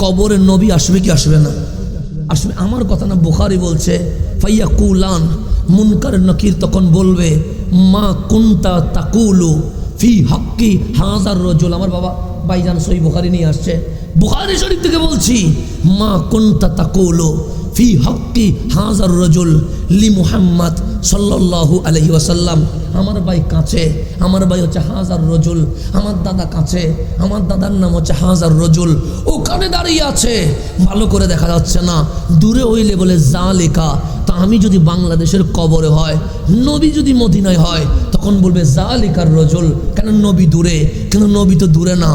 কবরে নবী আসবে কি আসবে না? আসবে? আমার কথা না বুখারি বলছে ফাইয়া কুলান মুনকার নকির তখন বলবে, মা কুন্তা তাকুলু ফি হকি হাজার রজুল। আমার বাবা বাইজান সই বুখারি নিয়ে আসছে। বুখারি শরীফ থেকে বলছি, মা কুন্তা তাকুলু ফি হক্কি হাজার রজুল লি মুহাম্মদ সাল্লাল্লাহু আলহি ওয়াসাল্লাম। আমার ভাই কাছে, আমার ভাই হচ্ছে হাজার রজুল, আমার দাদা কাছে, আমার দাদার নাম হচ্ছে হাজার রজুল। ওখানে দাঁড়িয়ে আছে, ভালো করে দেখা যাচ্ছে না। দূরে হইলে বলে যা লেখা তা আমি যদি বাংলাদেশের কবরে হয়, নবী যদি মদিনায় হয়, তখন বলবে যা লেখার রজুল। কেন নবী দূরে? কেন নবী তো দূরে না?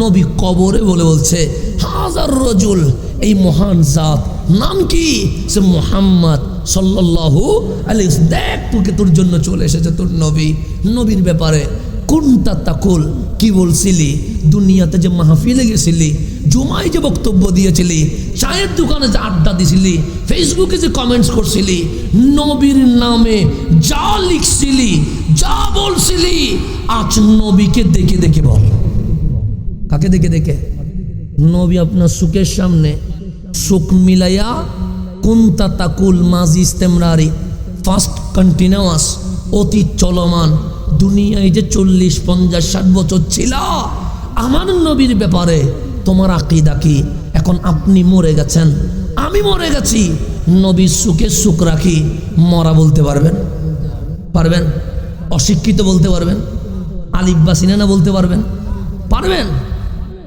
নবী কবরে বলে বলছে হাজার রজুল, এই মহান জাত। নাম কি? সে মোহাম্মদ সাল্লাল্লাহু আলাইহি দেখ তোকে তোর জন্য চলে এসেছে তোর নবী। নবীর ব্যাপারে কোনটা তাকুল? কি বলছিলি? দুনিয়াতে যে মাহফিলে গেছিলি, জুমায় যে বক্তব্য দিয়েছিলি, চায়ের দোকানে যে আড্ডা দিছিলি, ফেসবুকে যে কমেন্টস করছিলি, নবীর নামে যা লিখছিলি, যা বলছিলি, আজ নবীকে দেখে দেখে বল। কাকে দেখে দেখে? নবী আপনার সুখের সামনে সুখ মিলাইয়া, কুন্তা তাকুল মাজি ইস্তেমরারি ফার্স্ট কন্টিনিউয়াস অতি চলমান, দুনিয়ায় যে চল্লিশ, পঞ্চাশ, ষাট বছর ছিল, আমার নবীর ব্যাপারে তোমার আকিদা কি? এখন আপনি মরে গেছেন, আমি মরে গেছি, নবীর সুখে সুখ রাখি, মরা বলতে পারবেন? পারবেন? অশিক্ষিত বলতে পারবেন? সিনেনা বলতে পারবেন? পারবেন?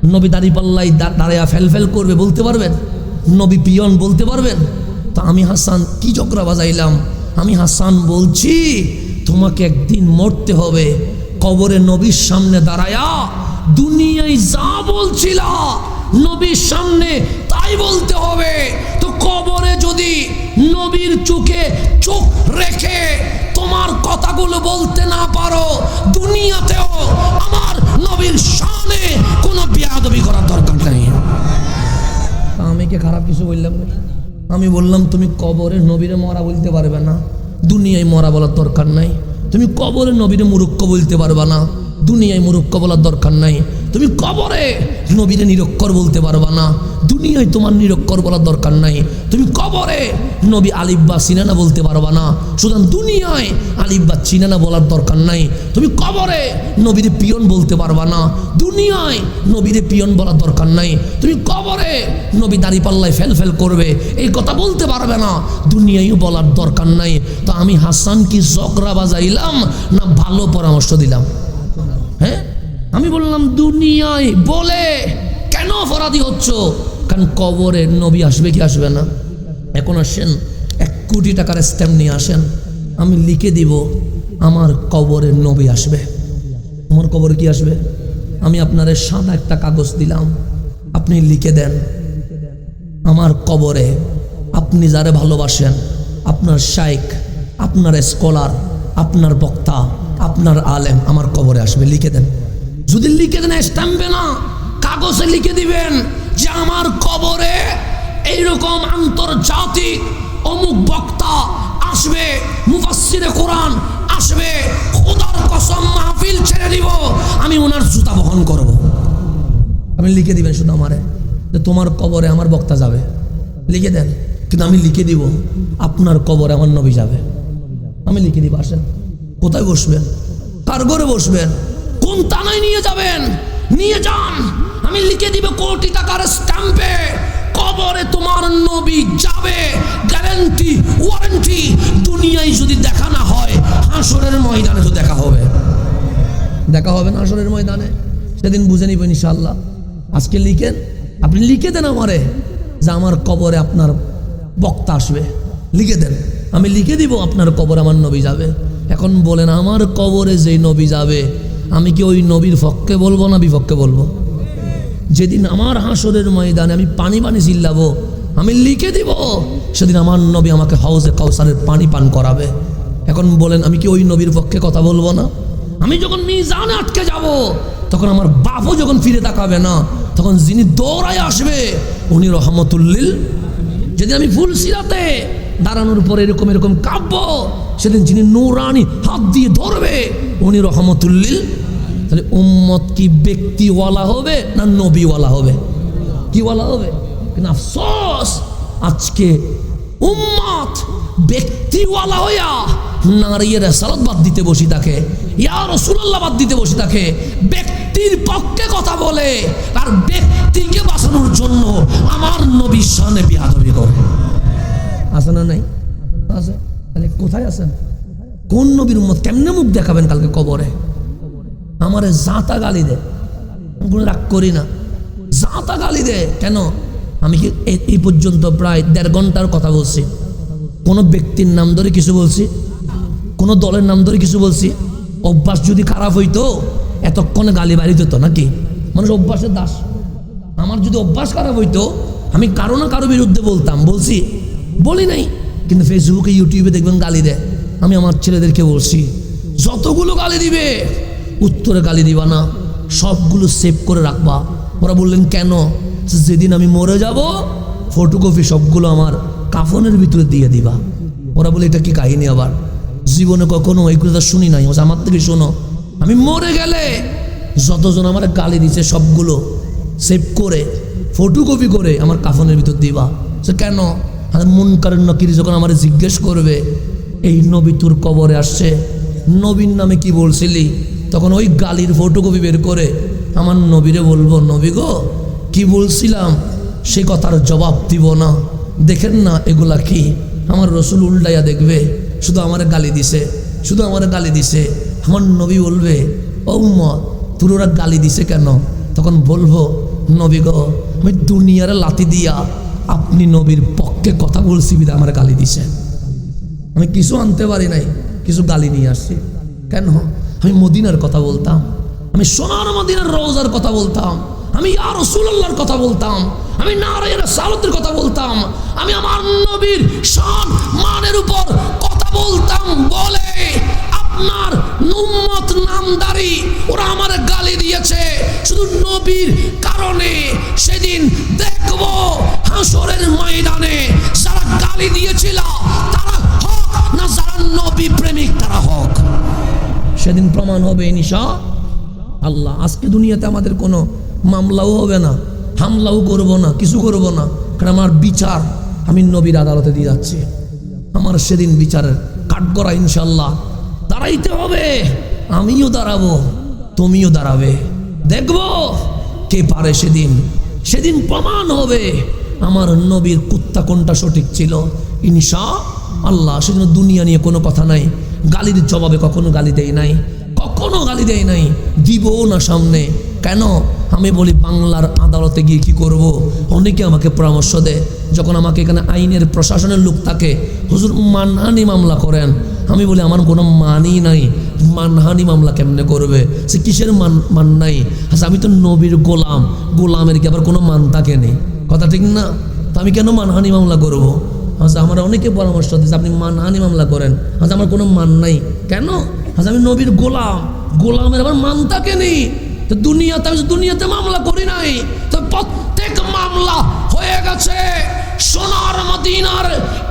নবী দাড়ি পাল্লাই দাঁড়াইয়া ফেল ফেল করবে, বলতে পারবেন? নবী পিয়ন বলতে পারবেন? তো আমি হাসান কি চক্রা বাজাইলাম? আমি হাসান বলছি, তোমাকে একদিন মরতে হবে। কবরে নবীর সামনে দাঁড়ায়া দুনিয়ায় যা বলছিল, নবীর সামনে তাই বলতে হবে, তো কবরে যদি নবীর চোখে চোখ রেখে তোমার কথাগুলো বলতে না পারো, দুনিয়াতেও আমার নবীর সামনে কোনো বিয়াদবি করার দরকার নেই। আমি কি খারাপ কিছু বললাম না আমি বললাম, তুমি কবরে নবীরে মরা বলতে পারবে না, দুনিয়ায় মরা বলার দরকার নাই। তুমি কবরে নবীরে মুরুক্ষ বলতে পারবে না, দুনিয়ায় মুরুক্ষ বলার দরকার নাই। তুমি কবরে নবীরে নিরক্ষর বলতে পারবা না। দুনিয়ায় তোমার নিরক্ষর বলার দরকার নাই। তুমি কবরে নবী আলিফ বা সিনানা বলতে পারবা না। সুতরাং দুনিয়ায় আলিফ বা চিনানা বলার দরকার নাই। তুমি কবরে নবীরে পিয়ন বলতে পারবা না। দুনিয়ায় নবীরে পিয়ন বলার দরকার নাই। তুমি কবরে নবী দাড়ি পাল্লায় ফেল ফেল করবে। এই কথা বলতে পারবে না। দুনিয়ায়ও বলার দরকার নাই। তো আমি হাসান কি জকরা বাজাইলাম না ভালো পরামর্শ দিলাম? হ্যাঁ? আমি বললাম, দুনিয়ায় বলে কেন অপরাধী হচ্ছ? কারণ কবরে নবী আসবে কি আসবে না? এখন আসেন, এক কোটি টাকার স্ট্যাম্প নিয়ে আসেন, আমি লিখে দিব, আমার কবরে নবী আসবে। আমার কবরে কি আসবে? আমি আপনার সাদা একটা কাগজ দিলাম, আপনি লিখে দেন, আমার কবরে আপনি যারে ভালোবাসেন, আপনার শাইক আপনার স্কলার আপনার বক্তা, আপনার আলেম, আমার কবরে আসবে। লিখে দেন। যদি লিখে দেন স্ট্যাম্পে না, কাগজে লিখে দিবেন যে আমার কবরে এইরকম আন্তর্জাতিক অমুক বক্তা আসবে, মুফাসসিরে কোরআন আসবে, খোদার কসম মাহফিল ছেড়ে দিব, আমি ওনার জুতা বহন করব। আপনি লিখে দিবেন শুধু আমারে, যে তোমার কবরে আমার বক্তা যাবে। লিখে দেন, কিন্তু আমি লিখে দিব, আপনার কবরে আমার নবী যাবে। আমি লিখে দিব, আসেন। কোথায় বসবেন? কার ঘরে বসবেন? কোন তানায় নিয়ে যাবেন। নিয়ে যান। আমি লিখে দিব কোটি টাকার স্ট্যাম্পে। কবরে তোমার নবী যাবে। Guarantee, warranty. দুনিয়ায় যদি দেখা না হয়, হাসরের ময়দানে তো দেখা হবে। দেখা হবে না হাসরের ময়দানে? সেদিন বুঝে নিবেন ইনশাল্লাহ আজকে লিখেন। আপনি লিখে দেন আমারে যে আমার কবরে আপনার বক্তা আসবে। লিখে দেন। আমি লিখে দিব আপনার কবর আমার নবী যাবে। এখন বলেন, আমার কবরে যেই নবী যাবে আমি কি ওই নবীর পক্ষে বলব না বিপক্ষে বলব? যেদিন আমার হাসরের ময়দানে আমি পানি পানি চিল্লাবো আমি লিখে দিব, সেদিন আমার নবী আমাকে হাউসে কাউসারের পানি পান করাবে। এখন বলেন, আমি কি ওই নবীর পক্ষে কথা বলব না? আমি যখন মিজানে আটকে যাব, তখন আমার বাপও যখন ফিরে তাকাবে না, তখন যিনি দৌড়ায় আসবে, উনি রহমতুল্লিল। যেদিন আমি ফুল সিরাতে দাঁড়ানোর পরে এরকম এরকম কাব্য, সেদিন যিনি নৌরানি হাত দিয়ে ধরবে, উনি রহমতুল্লিল। তাহলে উম্মত কি ব্যক্তিওয়ালা হবে না নবীওয়ালা হবে? কি বলা হবে? কিন্তু আফসোস, আজকে উম্মত ব্যক্তিওয়ালা হইয়া নারীর সালাত বাদ দিতে বসি থাকে, ইয়া রসুল্লাহ বাদ দিতে বসি থাকে, ব্যক্তির পক্ষে কথা বলে, আর ব্যক্তিকে বাঁচানোর জন্য আমার নবীর সামনে বিয়াদবি করে। আছে না নাই? আছে। তাহলে কোথায় আছেন? কোন নবীর উম্মত কেমনে মুখ দেখাবেন কালকে কবরে? আমারে জাতা গালি দে। কোনো রাগ করি না। জাতা গালি দে। কেন? আমি কি এই পর্যন্ত প্রায় দেড় ঘণ্টার কথা বলছি। কোনো ব্যক্তির নাম ধরে কিছু বলছি? কোনো দলের নাম ধরে কিছু বলছি? অভ্যাস যদি খারাপ হইতো, এতক্ষণে গালি বাড়ি দিত নাকি? মানুষ অভ্যাসের দাস। আমার যদি অভ্যাস খারাপ হইতো, আমি কারও না কারও বিরুদ্ধে বলতাম। বলছি? বলি নাই। কিন্তু ফেসবুকে ইউটিউবে দেখবেন গালি দেয়। আমি আমার ছেলেদেরকে বলছি, যতগুলো গালি দিবে উত্তরে গালি দিবা না, সবগুলো সেভ করে রাখবা। ওরা বললেন, কেন? যেদিন আমি মরে যাব ফটোকপি সবগুলো আমার কাফনের ভিতরে দিয়ে দিবা। ওরা বলে, এটা কি কাহিনী আবার? জীবনে কখনো এই কথা শুনি নাই। আমার থেকে শোনো, আমি মরে গেলে যতজন আমার গালি দিছে সবগুলো সেভ করে ফটোকপি করে আমার কাফনের ভিতর দিবা। সে কেন? আর মন কারেন নকিরি যখন আমার জিজ্ঞেস করবে, এই নবী তোর কবরে আসছে? নবীর নামে কি বলছিলি? তখন ওই গালির ফটোকপি বের করে, আমার নবীরে বলব, নবী গো, কি বলছিলাম? সে কথার জবাব দিব না। দেখেন না এগুলা কি। আমার রসুল উল্টাইয়া দেখবে, শুধু আমার গালি দিছে, শুধু আমার গালি দিছে। আমার নবী বলবে, ও মত তোর ওরা গালি দিছে কেন? তখন বলব, নবী গো, আমি দুনিয়ারে লাতি দিয়া আপনি নবীর পক্ষে কথা বলছি বিদা আমার গালি দিছে। আমি কিছু আনতে পারি নাই, কিছু গালি নিয়ে আসছি। কেন? আমি মদিনার কথা বলতাম, আমি সোনার মদিনার রোজার কথা বলতাম, আমি আর রসুল্লাহর কথা বলতাম, আমি নারায়ণের সালতের কথা বলতাম, আমি আমার নবীর শান মানের উপর কথা বলতাম বলে আপনার নুম্মত নামদারি ওরা আমার গালি দিয়েছে। শুধু নবীর কারণে সেদিন দেখব হাসরের ময়দানে যারা গালি দিয়েছিল তারা হক না যারা সেদিন প্রমাণ হবে নিশা। আল্লাহ, আজকে দুনিয়াতে আমাদের কোনো মামলাও হবে না, হামলাও করব না, কিছু করব না। কারণ আমার বিচার আমি নবীর আদালতে দিয়ে যাচ্ছি। আমার সেদিন বিচারের কাঠগড়া ইনশাল্লাহ দাঁড়াইতে হবে। আমিও দাঁড়াবো, তুমিও দাঁড়াবে। দেখব কে পারে সেদিন। সেদিন প্রমাণ হবে আমার নবীর কুত্তা কোনটা সঠিক ছিল। ইনশা আল্লাহ, সেজন্য দুনিয়া নিয়ে কোনো কথা নাই। গালির জবাবে কখনো গালি দেয় নাই, কখনো গালি দেয় নাই। দিবও না সামনে। কেন? আমি বলি, বাংলার আদালতে গিয়ে কি করব। অনেকে আমাকে পরামর্শ দেয়। যখন আমাকে এখানে আইনের প্রশাসনের লোক থাকে, হুজুর, মানহানি মামলা করেন। আমি বলি, আমার কোনো মানই নাই। মানহানি মামলা কেমনে করবে? সে কিসের মান মান নাই? আচ্ছা আমি তো নবীর গোলাম। গোলামের কি আবার কোনো মান থাকে নেই? কথা ঠিক না? তো আমি কেন মানহানি মামলা করব। আচ্ছা আমার অনেকে পরামর্শ দিচ্ছে আপনি মানহানি মামলা করেন। আচ্ছা আমার কোনো মান নাই। কেন? আচ্ছা আমি নবীর গোলাম। গোলামের আবার মান থাকে নেই তো দুনিয়াতে, আমি দুনিয়াতে মামলা করি নাই। তো প্রত্যেক মামলা হয়ে গেছে সোনার মদিনার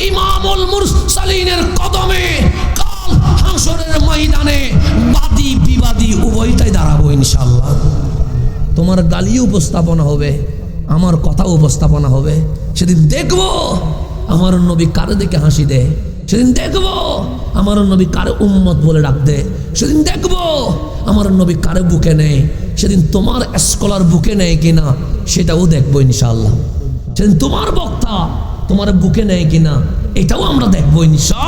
ইমামুল মুরসালিনের কদমে। কাল হাসরের ময়দানে বাদী বিবাদী উভয়টাই দাঁড়াবো ইনশাল্লাহ তোমার গালিও উপস্থাপনা হবে, আমার কথা উপস্থাপনা হবে। সেদিন দেখব আমার নবী কারে দেখে হাসি দেয়? সেদিন দেখব। আমার নবী কারে উম্মত বলে ডাক দেয়। সেদিন দেখব। আমার নবী কারে বুকে নেয়। সেদিন তোমার স্কলার বুকে নেয় কিনা, সেটাও দেখব ইনশাআল্লাহ। সেদিন তোমার বক্তা তোমার বুকে নেয় কিনা, এটাও আমরা দেখব ইনশা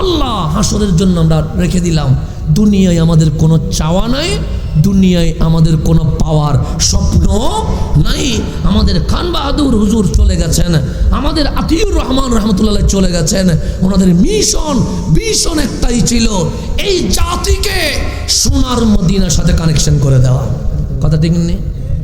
আল্লাহ হাসরের জন্য আমরা রেখে দিলাম। দুনিয়ায় আমাদের কোনো চাওয়া নাই। দুনিয়ায় আমাদের কোনো পাওয়ার স্বপ্ন নাই। আমাদের খান বাহাদুর হুজুর চলে গেছেন। আমাদের আতিউর রহমান রহমতুল্লাহ চলে গেছেন। ওনাদের মিশন ভীষণ একটাই ছিল, এই জাতিকে সোনার মদিনার সাথে কানেকশন করে দেওয়া। কথা ঠিক নেই?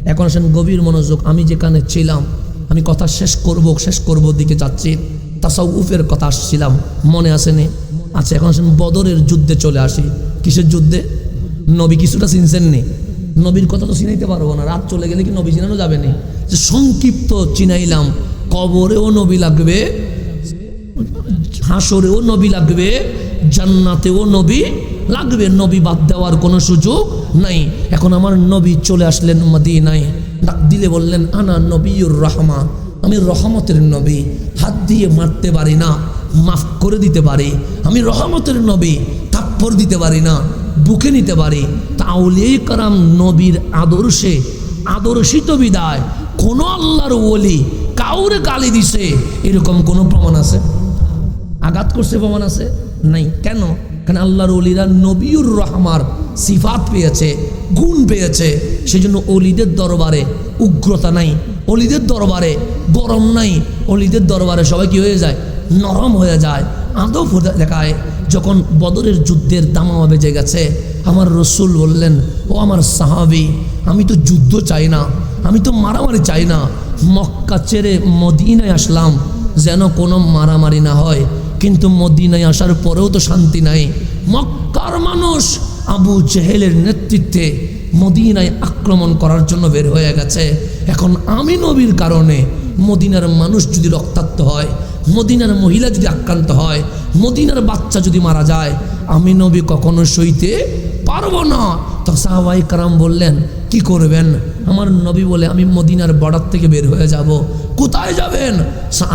এখন আসেন গভীর মনোযোগ, আমি যেখানে ছিলাম, আমি কথা শেষ করব শেষ করব দিকে যাচ্ছি। তাসাউফের কথা আসছিলাম, মনে আসেনি? আচ্ছা এখন আসেন বদরের যুদ্ধে চলে আসি। কিসের যুদ্ধে? নবী কিছুটা চিনছেন নি? নবীর কথা তো চিনাইতে পারব না। রাত চলে গেলে কি নবী চিনানো যাবে না? যে সংক্ষিপ্ত চিনাইলাম, কবরেও নবী লাগবে, হাসরেও নবী লাগবে, জান্নাতেও নবী লাগবে। নবী বাদ দেওয়ার কোনো সুযোগ নাই। এখন আমার নবী চলে আসলেন মদিনায়। ডাক দিলে বললেন, আনা নবীর রহমা, আমি রহমতের নবী। হাত দিয়ে মারতে পারি না, মাফ করে দিতে পারি। আমি রহমতের নবী থাপ্পড় দিতে পারি না। বুকে নিতে পারি। তাউলে কারাম নবীর আদর্শে আদর্শিত বিদায় কোন আল্লাহর ওলি কাউরে গালি দিছে, এরকম কোনো প্রমাণ আছে? আঘাত করছে প্রমাণ আছে? নাই। কেন? কেন আল্লাহর অলিরা নবীর রহমার সিফাত পেয়েছে, গুণ পেয়েছে। সেজন্য অলিদের দরবারে উগ্রতা নাই অলিদের দরবারে গরম নাই অলিদের দরবারে সবাই কি হয়ে যায়? নরম হয়ে যায়, আদব দেখায়। যখন বদরের যুদ্ধের দামামা বেজে গেছে, আমার রসুল বললেন, ও আমার সাহাবি, আমি তো যুদ্ধ চাই না, আমি তো মারামারি চাই না। মক্কা ছেড়ে মদিনায় আসলাম, যেন কোনো মারামারি না হয়। কিন্তু মদিনায় আসার পরেও তো শান্তি নাই। মক্কার মানুষ আবু জেহেলের নেতৃত্বে মদিনায় আক্রমণ করার জন্য বের হয়ে গেছে। এখন আমি নবীর কারণে মদিনার মানুষ যদি রক্তাক্ত হয়, মদিনার মহিলা যদি আক্রান্ত হয় মদিনার বাচ্চা যদি মারা যায়, আমি নবী কখনো সইতে পারব না। তো সাহাবাই কারাম বললেন, কি করবেন? আমার নবী বলে, আমি মদিনার বর্ডার থেকে বের হয়ে যাব। কোথায় যাবেন?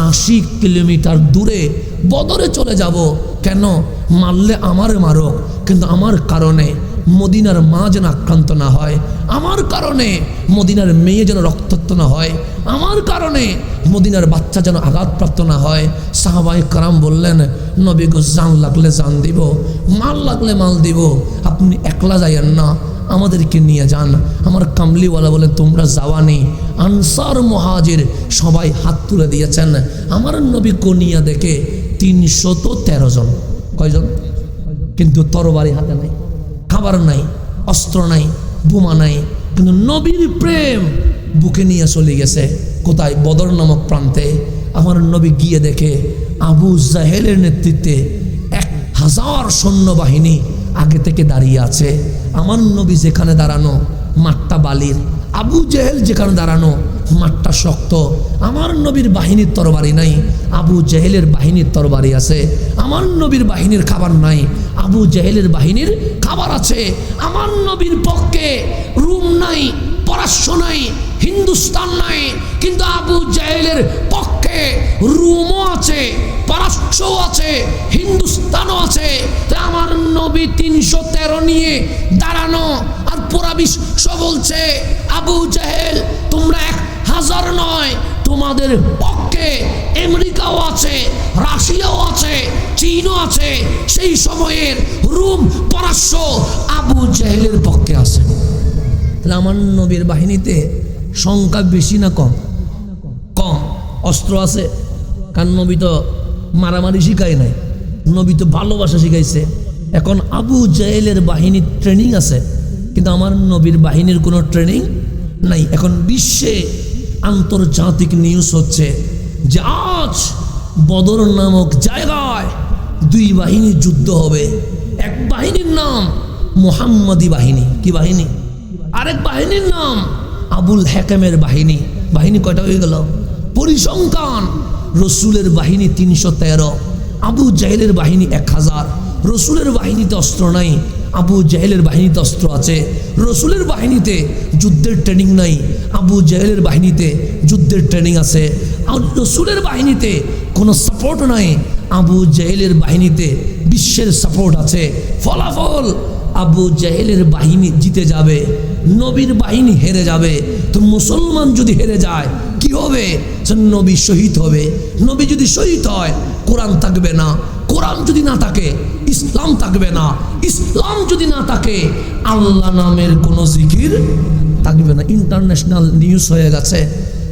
আশি কিলোমিটার দূরে বদরে চলে যাব। কেন? মারলে আমার মারক, কিন্তু আমার কারণে মদিনার মা যেন আক্রান্ত না হয়। আমার কারণে মদিনার মেয়ে যেন রক্তাক্ত না হয়। আমার কারণে মদিনার বাচ্চা যেন আঘাতপ্রাপ্ত না হয়। সাহাবাই কারাম বললেন, নবী গো, জান লাগলে জান দিব, মাল লাগলে মাল দিব, আপনি একলা যাইয়েন না, আমাদেরকে নিয়ে যান। আমার কামলিওয়ালা বলেন তোমরা যাওয়া নেই। আনসার মহাজের সবাই হাত তুলে দিয়েছেন, আমার নবী কনিয়া দেখে তিনশত তেরো জন। কয়জন? কিন্তু তরবারি হাতে নাই, খাবার নাই, অস্ত্র নাই, বোমা নাই, কিন্তু নবীর প্রেম বুকে নিয়ে চলে গেছে। কোথায় বদর নামক প্রান্তে আমার নবী গিয়ে দেখে আবু জাহেলের নেতৃত্বে এক হাজার সৈন্যবাহিনী আগে থেকে দাঁড়িয়ে আছে। আমার নবী যেখানে দাঁড়ানো, মাঠটা বালির। আবু জেহেল যেখানে দাঁড়ানো, মাঠটা শক্ত। আমার নবীর বাহিনীর তরবারি নাই, আবু জেহেলের বাহিনীর তরবারি আছে। আমার নবীর বাহিনীর খাবার নাই, আবু জেহেলের বাহিনীর খাবার আছে। আমার নবীর পক্ষে রুম নাই পরাশ্য নাই, হিন্দুস্তান নাই, কিন্তু আবু জাহেলের পক্ষে রুমও আছে পারস্যও আছে, হিন্দুস্তানও আছে। আমার নবী তিনশো তেরো নিয়ে দাঁড়ানো আর পুরা বিশ্ব বলছে, আবু জাহেল, তোমরা এক হাজার নয়, তোমাদের পক্ষে আমেরিকাও আছে, রাশিয়াও আছে, চীনও আছে। সেই সময়ের রুম পরাশ্য আবু জাহেলের পক্ষে আছে। আমার নবীর বাহিনীতে সংখ্যা বেশি না কম? কম। অস্ত্র আছে। কারণ নবী তো মারামারি শিখায় নাই। নবী তো ভালোবাসা শিখাইছে। এখন আবু জাহেলের বাহিনীর ট্রেনিং আছে। কিন্তু আমার নবীর বাহিনীর কোনো ট্রেনিং নাই। এখন বিশ্বে আন্তর্জাতিক নিউজ হচ্ছে যে আজ বদর নামক জায়গায় দুই বাহিনীর যুদ্ধ হবে। এক বাহিনীর নাম মোহাম্মদী বাহিনী। কি বাহিনী? আরেক বাহিনীর নাম আবুল হেকেমের বাহিনী। বাহিনী কয়টা হয়ে গেল? পরিসংখ্যান, রসুলের বাহিনী তিনশো তেরো, আবু জাহেলের বাহিনী এক হাজার। রসুলের বাহিনীতে অস্ত্র নাই, আবু জাহেলের বাহিনীতে অস্ত্র আছে। রসুলের বাহিনীতে যুদ্ধের ট্রেনিং নাই, আবু জাহেলের বাহিনীতে যুদ্ধের ট্রেনিং আছে। আর রসুলের বাহিনীতে কোনো সাপোর্ট নাই, আবু জাহেলের বাহিনীতে বিশ্বের সাপোর্ট আছে। ফলাফল আবু জাহেলের বাহিনী জিতে যাবে, নবীর বাহিনী হেরে যাবে। তো মুসলমান যদি হেরে যায়, কি হবে? নবী শহীদ হবে। নবী যদি শহীদ হয়, কোরআন থাকবে না। কোরআন যদি না থাকে, ইসলাম থাকবে না। ইসলাম যদি না থাকে, আল্লাহ নামের কোনো জিকির থাকবে না। ইন্টারন্যাশনাল নিউজ হয়ে গেছে।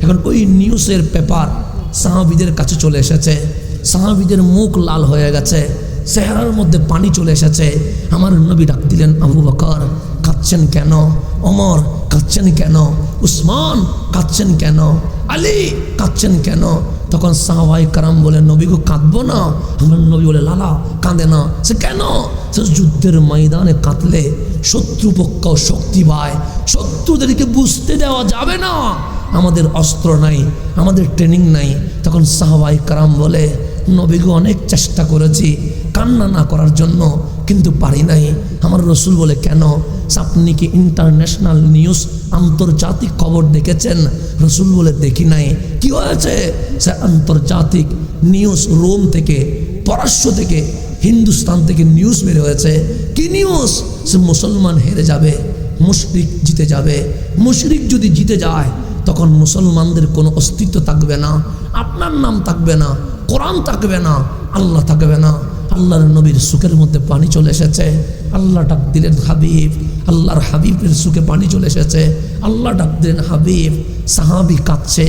এখন ওই নিউজের পেপার সাহাবিদের কাছে চলে এসেছে। সাহাবিদের মুখ লাল হয়ে গেছে। চেহারার মধ্যে পানি চলে এসেছে। আমার নবী ডাক দিলেন, আবু বকর, কাঁদছেন কেন? অমর কাঁদছেন কেন? উসমান, কাঁদছেন কেন? আলী, কাঁদছেন কেন? তখন সাহাবাই কারাম বলে, নবী গো, কাঁদবো না। আমার নবী বলে, লালা, কাঁদে না। সে, কেন? সে, যুদ্ধের ময়দানে কাঁদলে শত্রুপক্ষ শক্তি পায়। শত্রুদেরকে বুঝতে দেওয়া যাবে না। আমাদের অস্ত্র নাই, আমাদের ট্রেনিং নাই। তখন সাহাবাই কারাম বলে নবীগো অনেক চেষ্টা করেছি কান্না না করার জন্য, কিন্তু পারি নাই। আমার রসুল বলে, কেন? আপনি কি ইন্টারন্যাশনাল নিউজ আন্তর্জাতিক খবর দেখেছেন? রসুল বলে, দেখি নাই। কি হয়েছে? সে আন্তর্জাতিক নিউজ রোম থেকে পরাশ্য থেকে, হিন্দুস্তান থেকে নিউজ বের হয়েছে। কি নিউজ সে মুসলমান হেরে যাবে, মুশরিক জিতে যাবে। মুশরিক যদি জিতে যায়, তখন মুসলমানদের কোনো অস্তিত্ব থাকবে না, আপনার নাম থাকবে না। কোরআন থাকবে না, আল্লাহ থাকবে না। আল্লাহর নবীর সুখের মধ্যে পানি চলে এসেছে। আল্লাহ ডাক দিলেন, হাবিব, আল্লাহর হাবিবের সুখে পানি চলে এসেছে। আল্লাহ ডাক দিলেন, হাবিব, সাহাবি কাঁদছে।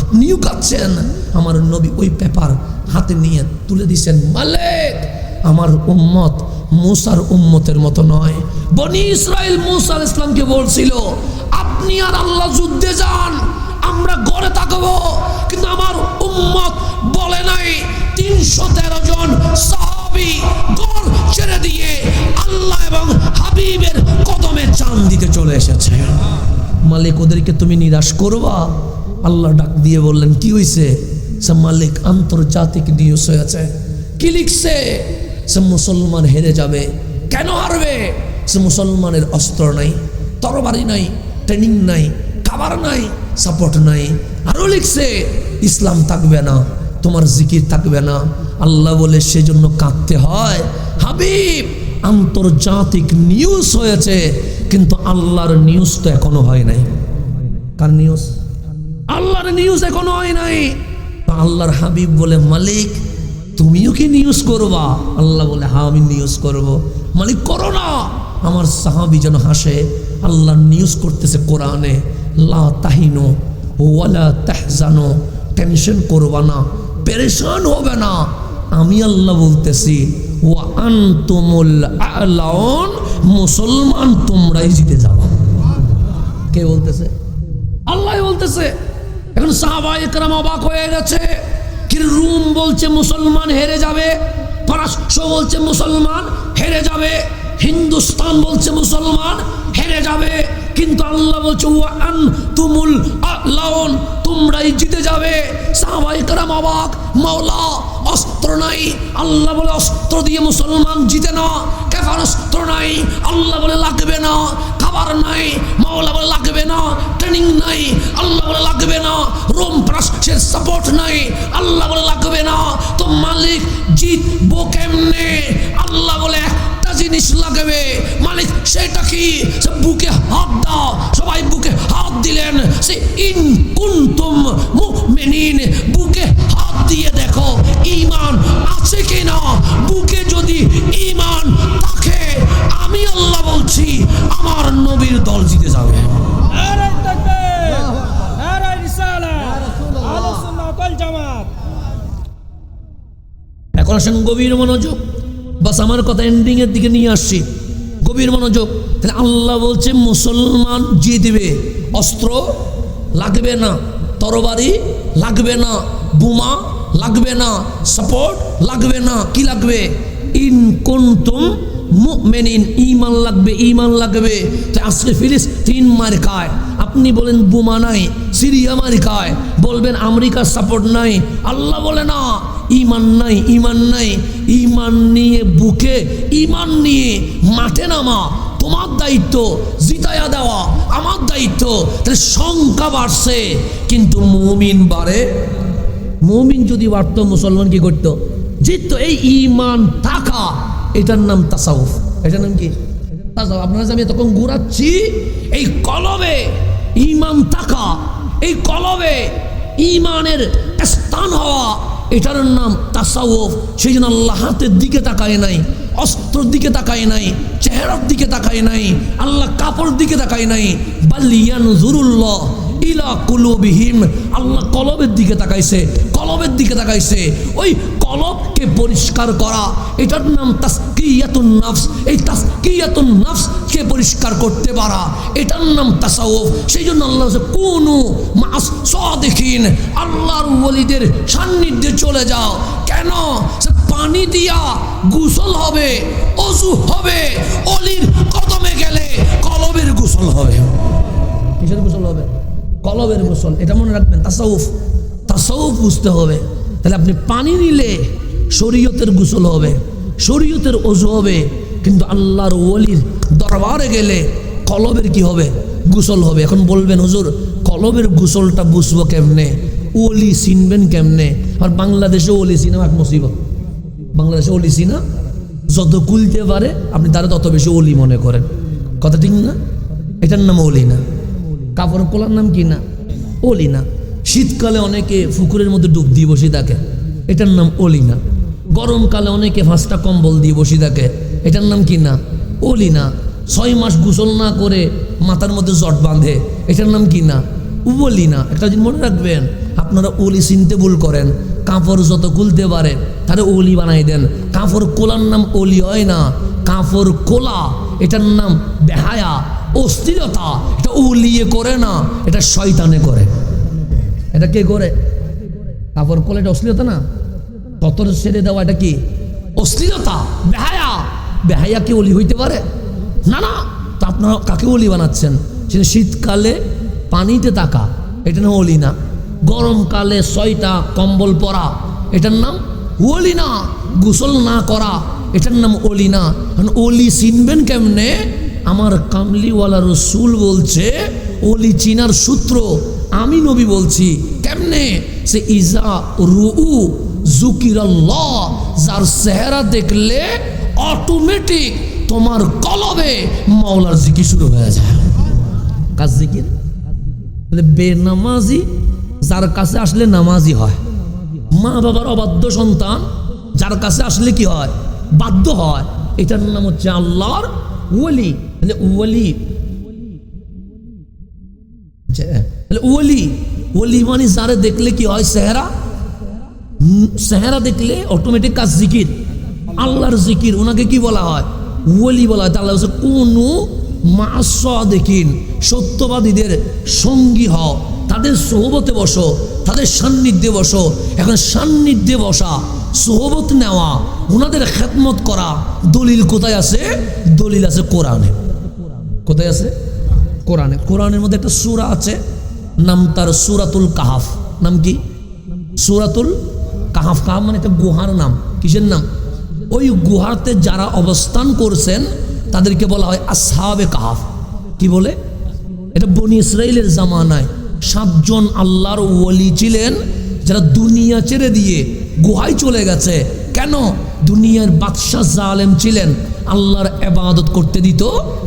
আপনিও কাঁদছেন? আমার নবী ওই পেপার হাতে নিয়ে তুলে দিছেন মালেক, আমার উম্মত মুসার উম্মতের মতো নয়। বনি ইসরায়েল মুসা আলাইহিস ইসলামকে বলছিল, আপনি আর আল্লাহ যুদ্ধে যান, আমরা গড়ে থাকব কিন্তু উম্মত বলে নাই। তিনশো তেরো জন সাহাবি গড় ছেড়ে দিয়ে আল্লাহ এবং হাবিবের কদমে চান দিতে চলে এসেছে। মালিক ওদেরকে তুমি নিরাশ করবা? আল্লাহ ডাক দিয়ে বললেন, কি হয়েছে সে মালিক আন্তর্জাতিক নিউজ হয়েছে। কি লিখছে? সে মুসলমান হেরে যাবে। কেন হারবে? সে মুসলমানের অস্ত্র নাই, তরবারি নাই ট্রেনিং নাই, খাবার নাই। সাপোর্ট নাই। আরও লিখছে, ইসলাম থাকবে না, তোমার জিকির থাকবে না। আল্লাহ বলে, সেজন্য কাঁদতে হয়। হাবিব, আন্তর্জাতিক নিউজ হয়েছে, কিন্তু আল্লাহর নিউজ তো এখনও হয় নাই। কার নিউজ আল্লাহর নিউজ এখনও হয় নাই। আল্লাহর হাবিব বলে, মালিক, তুমিও কি নিউজ করবা? আল্লাহ বলে হ্যাঁ আমি নিউজ করব। মালিক, করো না। আমার সাহাবি যেন হাসে আল্লাহ নিউজ করতেছে কোরআনে, লা তাহিনো, ওয়ালা তাহজানো টেনশন করবা না, পেরেশান হবে না। আমি আল্লাহ বলতেছি ও আনতুমুল আলাউন, মুসলমান তোমরাই জিতে যাবা। কে বলতেছে? আল্লাহ বলতেছে, এখন সাহাবা একরাম অবাক হয়ে গেছে, কি রুম বলছে মুসলমান হেরে যাবে পারস্য বলছে মুসলমান হেরে যাবে। হিন্দুস্তান বলছে মুসলমান, হেরে যাবে। কিন্তু আল্লাহ বলছে ওয়ান তুমুল আল্লাহন তোমরাই জিতে যাবে। সাহাবাই কারাম অবাক, মাওলা, অস্ত্র নাই। আল্লাহ বলে, অস্ত্র দিয়ে মুসলমান জিতে না, কেফার অস্ত্র নাই। আল্লাহ বলে, লাগবে না, খাবার নাই। মাওলা বলে, লাগবে না, ট্রেনিং নাই। আল্লাহ বলে, লাগবে না, রোম প্রাশ্চের সাপোর্ট নাই। আল্লাহ বলে, লাগবে না, তো মালিক জিতবো কেমনে? আল্লাহ বলে জিনিস লাগবে। মালিক সেটা কি? বুকে হাত দাও। সবাই বুকে হাত দিলেন। সে ইন কুন্তুম মুমিনিন বুকে হাত দিয়ে দেখো ইমান আছে কি না বুকে যদি ইমান থাকে আমি আল্লাহ বলছি আমার নবীর দল জিতে যাবে। এখন আসেন গভীর মনোযোগ। বাস আমার কথা এন্ডিং এর দিকে নিয়ে আসছি। গভীর মনোযোগ। তাহলে আল্লাহ বলছে, মুসলমান জিতবে অস্ত্র লাগবে না। তরবারি লাগবে না। বোমা লাগবে না। সাপোর্ট লাগবে না। কি লাগবে? ইন কুনতুম মুমিনিন। ঈমান লাগবে ঈমান লাগবে। তো আজকে ফিলিস্তিন মার খায়। আপনি বলেন, বোমা নাই, সিরিয়া মার খায়। বলবেন, আমেরিকার সাপোর্ট নাই। আল্লাহ বলে না। ইমান নাই ইমান নাই। ইমান নিয়ে বুকে, ইমান নিয়ে মাঠে নামা, তোমার দায়িত্ব জিতায়া দেওয়া, আমার দায়িত্ব। তাহলে সংখ্যা বাড়ছে, কিন্তু মুমিন বাড়ে। মুমিন যদি বাড়ত, মুসলমান কি করতো? জিততো। এই ইমান থাকা, এটার নাম তাসাউফ। এটার নাম কি? তাসাউফ। আপনারা আমি তখন ঘুরাচ্ছি, এই কলবে ইমান থাকা, এই কলবে ইমানের স্থান হওয়া এটার নাম তাসাউফ। সেই জন্য আল্লাহ হাতের দিকে তাকায় নাই, অস্ত্রর দিকে তাকায় নাই, চেহারার দিকে তাকায় নাই, আল্লাহ কাপড় দিকে তাকায় নাই। বাল্লিয়ান জুরুল্লাহ ইলা কুলুবিহিম। আল্লাহ কলবের দিকে তাকাইছে, কলবের দিকে তাকাইছে। ওই কলবকে পরিষ্কার করা, এটার নাম এই পরিষ্কার করতে পারা, এটার নাম তাসাউফ। সেই জন্য আল্লাহ কুনু মাস সাদিকিন। আল্লাহর ওলিদের সান্নিধ্যে চলে যাও। কেন? পানি দিয়া গোসল হবে, অজু হবে, অলির কদমে গেলে কলবের গোসল হবে। কিসের গোসল হবে? কলবের গোসল, এটা মনে রাখবেন, তাসাউফ তাসাউফ বুঝতে হবে। তাহলে আপনি পানি নিলে শরীয়তের গোসল হবে, শরীয়তের অজু হবে, কিন্তু আল্লাহর ওলির দরবারে গেলে কলবের কি হবে? গোসল হবে। এখন বলবেন, হুজুর, কলবের গোসলটা বুঝব কেমনে? ওলি চিনবেন কেমনে? আর বাংলাদেশে ওলি চিনা এক মুসিবত। বাংলাদেশে ওলি চিনা যত কুলতে পারে, আপনি তারা তত বেশি ওলি মনে করেন। কথা ঠিক না? এটার নাম ওলি না। কাপড় কোলার নাম কি না? ওলি না শীতকালে অনেকে পুকুরের মধ্যে ডুব দিয়ে বসে থাকে। এটার নাম অলিনা। গরমকালে অনেকে পাঁচটা কম্বল দিয়ে বসে থাকে। এটার নাম কি না? অলিনা। ছয় মাস গোসল না করে মাথার মধ্যে জট বাঁধে। এটার নাম কি না? ওলি না একটা জিনিস মনে রাখবেন, আপনারা ওলি চিনতে ভুল করেন। কাপড় যত খুলতে পারে, তাহলে ওলি বানাই দেন। কাপড় কোলার নাম ওলি হয় না। কাপড় কোলা, এটার নাম বেহায়া। অস্থিরতা, এটা উলিয়ে করে না, এটা শয়তানে করে। এটা কে করে? কাপড় কোলা এটা অশ্লীলতা না? কতর ছেড়ে দেওয়া এটা কি? অশ্লীলতা, বেহায়া। বেহায়া কি অলি হইতে পারে? না না, তো আপনারা কাকে অলি বানাচ্ছেন? সেটা শীতকালে পানিতে তাকা এটা না অলি না? গরমকালে ছয়টা কম্বল পরা, এটার নাম ওলি না। গোসল না করা, এটার নাম অলি না। কারণ অলি চিনবেন কেমনে? আমার কামলিওয়ালা রসুল বলছে অলি চিনার সূত্র, আমি নবী বলছি, কেমনে? সে ইজা রু জুকিরাল্লাহ, যার চেহারা দেখলে অটোমেটিক তোমার কলবে মাওলার জিকি শুরু হয়ে যায়। কাজ জিকির? বেনামাজি, যার কাছে আসলে নামাজি হয়। মা বাবার অবাধ্য সন্তান, যার কাছে আসলে কি হয়? বাধ্য হয়। এটার নাম হচ্ছে আল্লাহর ওলি। তাহলে ওলি তাহলে ওলি ওলি মানে যারে দেখলে কি হয় সেহরা সেহরা দেখলে অটোমেটিক কাজ জিকির আল্লাহর জিকির ওনাকে কি বলা হয় ওলি বলা হয় তাহলে হচ্ছে কোনো দেখিন সত্যবাদীদের সঙ্গী হও। তাদের সোহবতে বসো, তাদের সান্নিধ্যে বসো। এখন সান্নিধ্যে বসা, সোহবত নেওয়া ওনাদের খেদমত করা, দলিল কোথায় আছে? দলিল আছে কোরআনে। কোথায় আছে? কোরআনে। কোরআনের মধ্যে একটা সুরা আছে, নাম তার সুরাতুল কাহাফ। নাম কি? সুরাতুল কাহাফ। কাহাফ মানে একটা গুহার নাম। কিসের নাম? ওই গুহাতে যারা অবস্থান করছেন, তাদেরকে বলা হয় আসহাবে কাহাফ। কি বলে? এটা বনি ইসরায়েলের জামানায় সাতজন আল্লাহর ওলি ছিলেন, যারা দুনিয়া ছেড়ে দিয়ে গুহায় চলে গেছে। কেন? দুনিয়ার বাদশাহ জালেম ছিলেন। আল্লাহর এবাদত করতে দিত?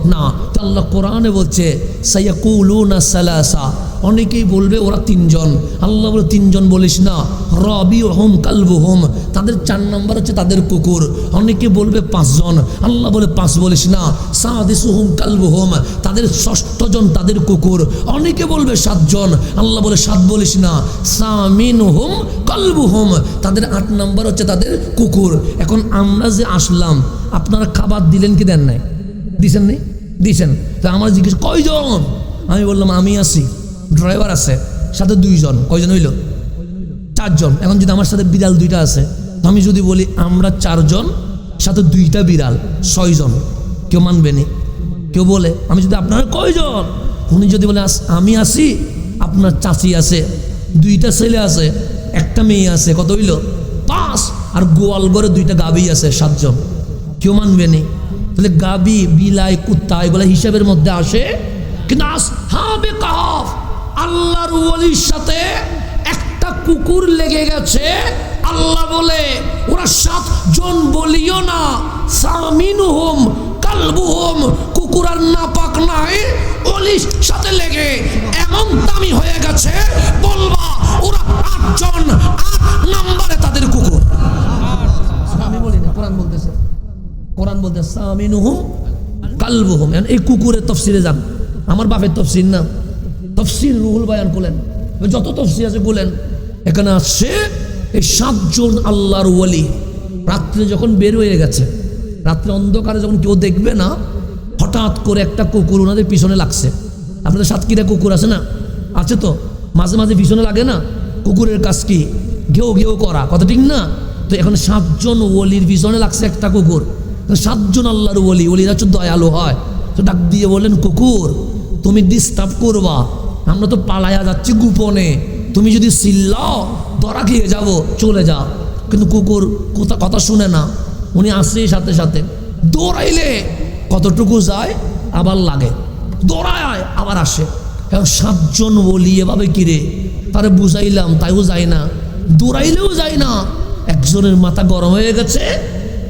না। আল্লাহ কোরআনে বলছে সাইয়াকুলুনা সালাসা। অনেকেই বলবে ওরা তিনজন। আল্লাহ বলে, তিনজন বলিস না। রবি হোম কালবু হোম তাদের চার নম্বর হচ্ছে তাদের কুকুর। অনেকে বলবে পাঁচজন। আল্লাহ বলে, পাঁচ বলিস না। সাদিস হোম কালবু হোম তাদের ষষ্ঠজন তাদের কুকুর। অনেকে বলবে সাতজন। আল্লাহ বলে, সাত বলিস না। সামিন হোম কালবু হোম তাদের আট নম্বর হচ্ছে তাদের কুকুর। এখন আমরা যে আসলাম, আপনারা খাবার দিলেন কি দেন নাই? দিছেন নি দিছেন। তো আমার জিজ্ঞেস, কয়জন? আমি বললাম, আমি আছি। ড্রাইভার আছে, সাথে দুইজন, কয়জন হইল? চারজন। এখন যদি আমার সাথে বিড়াল দুইটা আছে আমি যদি বলি আমরা চারজন, সাথে দুইটা বিড়াল, ছয়জন, কেউ মানবে নি? কেউ বলে, আমি যদি আপনার কয়জন? উনি যদি বলে আমি আসি আপনার চাচি আছে, দুইটা ছেলে আছে, একটা মেয়ে আছে, কত হইল? পাঁচ আর গোয়াল ঘরে দুইটা গাবি আছে, সাতজন। কেউ মানবে নি? তাহলে গাবি বিলাই, কুত্তা, এগুলো হিসাবের মধ্যে আসে, কিন্তু আস, হাবে কাহাফ। আল্লাহর ওলির সাথে একটা কুকুর লেগে গেছে। আল্লাহ বলে, ওরা সাতজন বলিও না সামিনু হোম কালবু হোম কুকুর আর না পাক নাই অলির সাথে লেগে এমন দামি হয়ে গেছে, বলবা, ওরা আটজন, আট নাম্বারে তাদের কুকুর। আমি বলি না, কোরআন বলতেছে। কোরআন বলতে সামিনুহুম, কালবুহুম। এখন এই কুকুরের তফসিরে যান। আমার বাপের তফসির না। তফসির রুহুল বায়ান করলেন। যত তফসির আছে বলেন। এখানে আসছে এই সাতজন আল্লাহর ওয়ালি রাত্রে যখন বের হয়ে গেছে, রাত্রে অন্ধকারে যখন কেউ দেখবে না, হঠাৎ করে একটা কুকুর ওনাদের পিছনে লাগছে। আপনাদের সাতক্ষীরা কুকুর আছে না? আছে তো? মাঝে মাঝে পিছনে লাগে না? কুকুরের কাজ কি? ঘেউ ঘেউ করা। কথা ঠিক না? তো এখন সাতজন ওলির পিছনে লাগছে একটা কুকুর। সাতজন আল্লাহর ওলি, ওলিরা হচ্ছে দয়ালু হয়। তো ডাক দিয়ে বললেন, কুকুর, তুমি ডিস্টার্ব করবা। আমরা তো পালায়া যাচ্ছি গোপনে। তুমি যদি চিল্লাও, ধরা খেয়ে যাব, চলে যাও। কিন্তু কুকুর কথা কথা শুনে না। উনি আসে সাথে সাথে। দৌড়াইলে কতটুকু যায়? আবার লাগে। দৌড়ায় আবার আসে। এখন সাতজন বলি, এভাবে কিরে তারে বুঝাইলাম, তাইও যায় না। দৌড়াইলেও যায় না। একজনের মাথা গরম হয়ে গেছে,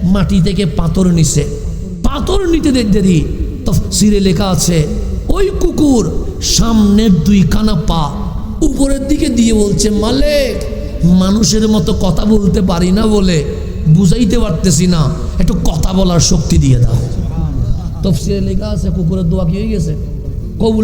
মাটি থেকে পাথর নিছে। পাথর নিতে দেরি। তো সিরে লেখা আছে, ওই কুকুর সামনের দুই কানা পা উপরের দিকে দিয়ে বলছে, মালিক, মানুষের মতো কথা বলতে পারি না বলে বুঝাইতে পারতেছি না। একটু কথা বলার শক্তি দিয়ে দাও। তফসিলে লেখা আছে, কুকুরের দোয়া কি হয়ে গেছে? কবুল